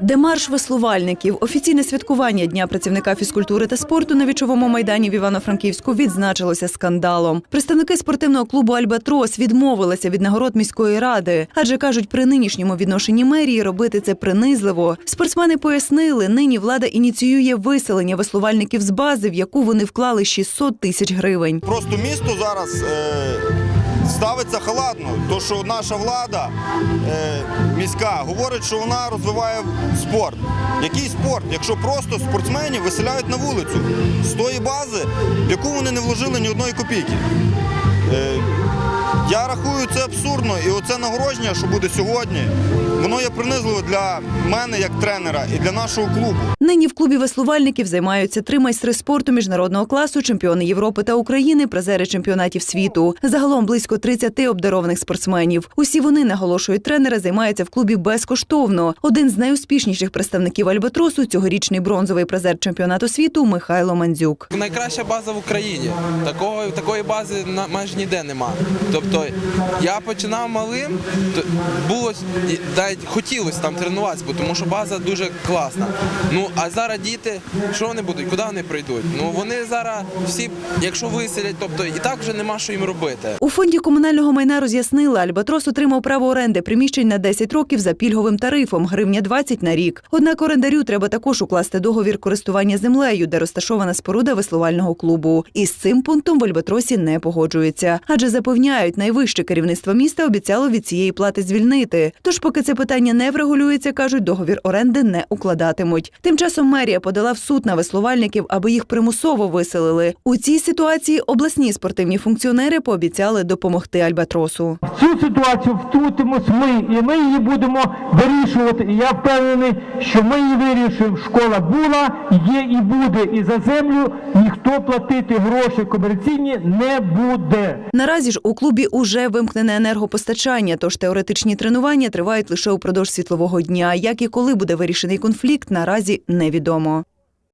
Демарш веслувальників, офіційне святкування Дня працівника фізкультури та спорту на вічовому майдані в Івано-Франківську відзначилося скандалом. Представники спортивного клубу Альбатрос відмовилися від нагород міської ради, адже кажуть, при нинішньому відношенні мерії робити це принизливо. Спортсмени пояснили, нині влада ініціює виселення веслувальників з бази, в яку вони вклали 600 тисяч гривень. Просто місто зараз е, ставиться халатно, то що наша влада е, міська говорить, що вона розвиває спорт. Який спорт, якщо просто спортсменів виселяють на вулицю з тої бази, в яку вони не вложили ні одної копійки. Я рахую це абсурдно, і оце нагородження, що буде сьогодні, воно є принизливо для мене як тренера і для нашого клубу. Нині в клубі веслувальників займаються три майстри спорту міжнародного класу, чемпіони Європи та України, призери чемпіонатів світу. Загалом близько 30 обдарованих спортсменів. Усі вони наголошують тренери, займаються в клубі безкоштовно. Один з найуспішніших представників Альбатросу цьогорічний бронзовий призер чемпіонату світу Михайло Мандзюк. Найкраща база в Україні. Такого, такої бази на- майже ніде нема. Тобто я починав малим, то було навіть хотілося там тренуватися, тому що база дуже класна. Ну а зараз діти, що вони будуть, куди вони прийдуть? Ну вони зараз всі, якщо виселять, тобто і так вже нема що їм робити. У фонді комунального майна роз'яснили, Альбатрос отримав право оренди приміщень на 10 років за пільговим тарифом гривня 20 на рік. Однак орендарю треба також укласти договір користування землею, де розташована споруда веслувального клубу. І з цим пунктом в Альбатросі не погоджуються, адже запевняють, найвище керівництво міста обіцяло від цієї плати звільнити. Тож, поки це питання не врегулюється, кажуть, договір оренди не укладатимуть. Тим часом мерія подала в суд на веслувальників, аби їх примусово виселили. У цій ситуації обласні спортивні функціонери пообіцяли допомогти Альбатросу. Цю ситуацію втрутимось ми, і ми її будемо вирішувати. І я впевнений, що ми її вирішуємо. Школа була, є і буде. І за землю ніхто платити гроші комерційні не буде. Наразі ж у клубі уже вимкнене енергопостачання, тож теоретичні тренування тривають лише упродовж світлового дня. Як і коли буде вирішений конфлікт, наразі невідомо.